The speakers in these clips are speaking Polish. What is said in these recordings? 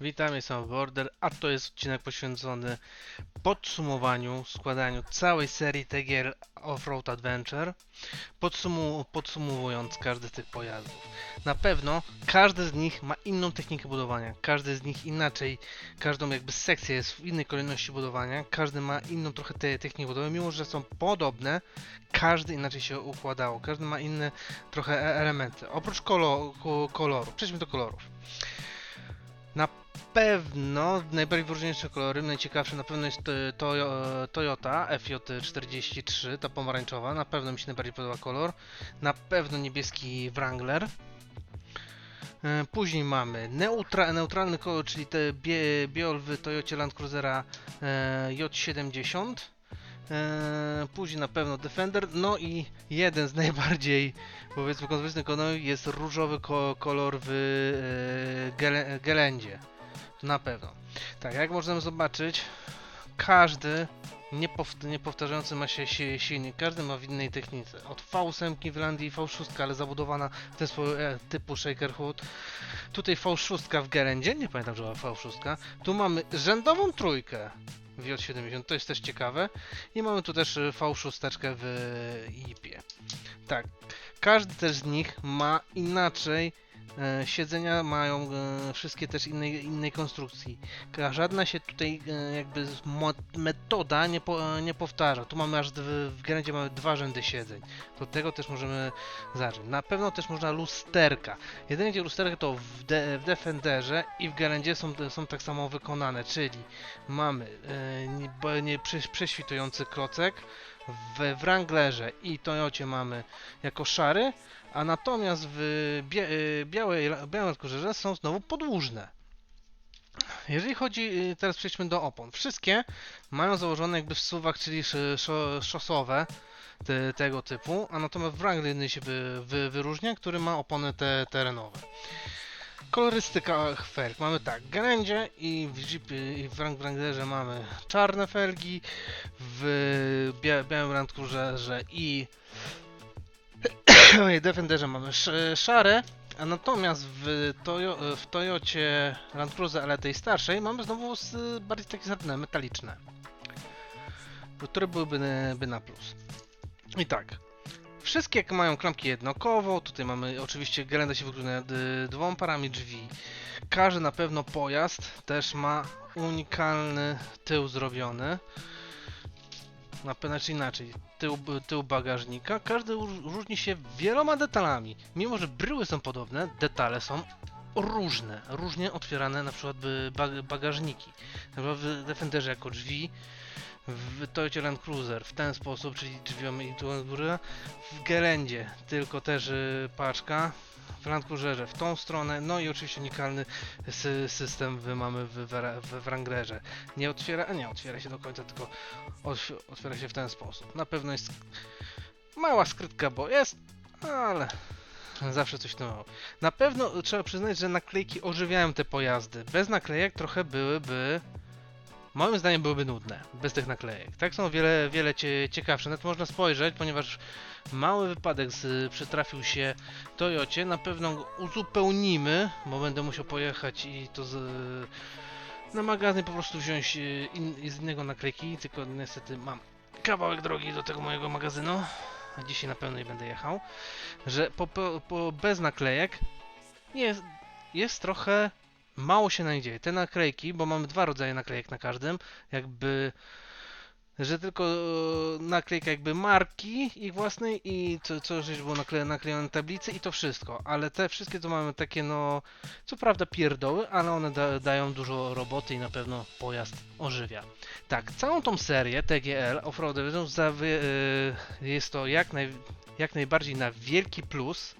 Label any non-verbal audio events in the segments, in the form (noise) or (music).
Witam, jestem Border, a to jest odcinek poświęcony podsumowaniu, składaniu całej serii TGR Off-Road Adventure, podsumu podsumowując każdy z tych pojazdów. Na pewno każdy z nich ma inną technikę budowania, każdy z nich inaczej, każdą jakby sekcję jest w innej kolejności budowania, każdy ma inną trochę te technikę budowania, mimo że są podobne, każdy inaczej się układało, każdy ma inne trochę e- elementy, oprócz kolo ko- koloru. Przejdźmy do kolorów. Na pewno najbardziej kolory, najciekawsze na pewno jest e, Toyo- Toyota FJ43, ta pomarańczowa, na pewno mi się najbardziej podoba kolor. Na pewno niebieski Wrangler. E, Później mamy neutra, neutralny kolor, czyli te bie, biol w Land Cruisera e, J70. E, Później na pewno Defender, no i jeden z najbardziej powiedzmy kontrowersyjnych kolorów jest różowy ko kolor w e, gele, Gelendzie. Na pewno. Tak, jak możemy zobaczyć, każdy niepow niepowtarzający ma się si silnik, każdy ma w innej technice. Od V8 w Landii V6, ale zabudowana w ten sposób e, typu Shaker Hood. Tutaj V6 w Gerendzie, nie pamiętam, że była V6. Tu mamy rzędową trójkę w J70, to jest też ciekawe. I mamy tu też e, V6 w IP-ie. Tak, każdy też z nich ma inaczej e, siedzenia mają e, wszystkie też innej, innej konstrukcji. Żadna się tutaj e, jakby metoda nie, po, nie powtarza. Tu mamy aż w Gerendzie mamy dwa rzędy siedzeń. Do tego też możemy zacząć. Na pewno też można lusterka. Jedynie gdzie lusterka to w, de, w Defenderze i w Gerendzie są, są tak samo wykonane, czyli mamy e, nie, nie, prze, prześwitujący klocek, w Wranglerze i Toyocie mamy jako szary, a natomiast w bie, y, białej, białym kurze są znowu podłużne. Jeżeli chodzi, y, teraz przejdźmy do opon. Wszystkie mają założone jakby w suwach, czyli sz, szo, szosowe te, tego typu, a natomiast Wrangler się wy, wy, wyróżnia, który ma opony te, terenowe. Kolorystyka felg. Mamy tak, w Gerendzie i w Jeepie i w Wrang- Wranglerze mamy czarne felgi, w bia białym Cruiserze i (coughs) w Defenderze mamy sz szare, a natomiast w, Toyo w Toyocie Land Cruiser, ale tej starszej, mamy znowu bardziej takie srebrne, metaliczne, które byłyby by na plus. I tak, wszystkie mają klamki jednokowo, tutaj mamy oczywiście Gelenda się wygląda dwoma parami drzwi. Każdy na pewno pojazd też ma unikalny tył zrobiony. Na pewno czy inaczej, tył, tył bagażnika. Każdy róż- różni się wieloma detalami. Mimo, że bryły są podobne, detale są różne. Różnie otwierane na przykład bag- bagażniki. Na przykład w Defenderze jako drzwi, w Toyota Land Cruiser w ten sposób, czyli drzwiami i tu. W Gelendzie tylko też y, paczka. W Land Cruiserze w tą stronę, no i oczywiście unikalny sy system mamy w, Wranglerze. Nie otwiera, nie otwiera się do końca, tylko otw otwiera się w ten sposób. Na pewno jest mała skrytka, bo jest, ale zawsze coś nowego. Na pewno trzeba przyznać, że naklejki ożywiają te pojazdy. Bez naklejek trochę byłyby Moim zdaniem byłyby nudne, bez tych naklejek. Tak są wiele, wiele cie, ciekawsze. Nawet można spojrzeć, ponieważ mały wypadek z, przytrafił się Toyocie. Na pewno go uzupełnimy, bo będę musiał pojechać i to z, na magazyn po prostu wziąć e, in, z innego naklejki, tylko niestety mam kawałek drogi do tego mojego magazynu, a dzisiaj na pewno nie będę jechał, że po, po, po bez naklejek jest, jest trochę mało się znajdzie. Te naklejki, bo mamy dwa rodzaje naklejek na każdym, jakby że tylko e, naklejka jakby marki ich własnej i co, co żeś było nakle, naklejone na tablicy i to wszystko, ale te wszystkie to mamy takie no, co prawda pierdoły, ale one da, dają dużo roboty i na pewno pojazd ożywia. Tak, całą tą serię TGL Offroad Division e, jest to jak, naj, jak najbardziej na wielki plus,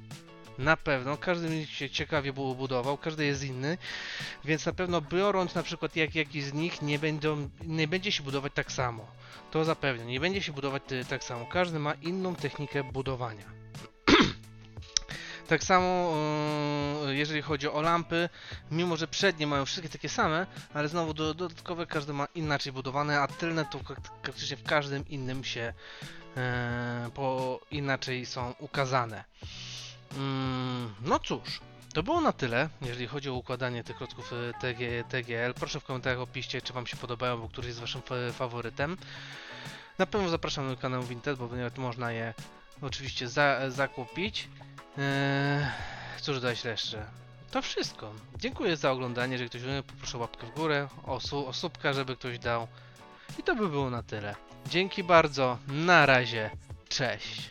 na pewno, każdy się ciekawie bu- budował, każdy jest inny, więc na pewno biorąc na przykład jak, jakiś z nich nie, będą, nie będzie się budować tak samo. To zapewne, nie będzie się budować tak samo. Każdy ma inną technikę budowania. tak samo yy, jeżeli chodzi o lampy, mimo że przednie mają wszystkie takie same, ale znowu do, dodatkowe każdy ma inaczej budowane, a tylne to prak- praktycznie w każdym innym się yy, po inaczej są ukazane. Mm, no cóż, To było na tyle, jeżeli chodzi o układanie tych klocków y, TG, TGL. Proszę w komentarzach opiszcie, czy Wam się podobają, bo któryś jest Waszym fa- faworytem. Na pewno zapraszam na kanał Vinted, bo można je oczywiście za, zakupić. Eee, cóż dać jeszcze? To wszystko. Dziękuję za oglądanie. Jeżeli ktoś lubi, poproszę łapkę w górę, o, su- o subka, żeby ktoś dał. I to by było na tyle. Dzięki bardzo. Na razie. Cześć.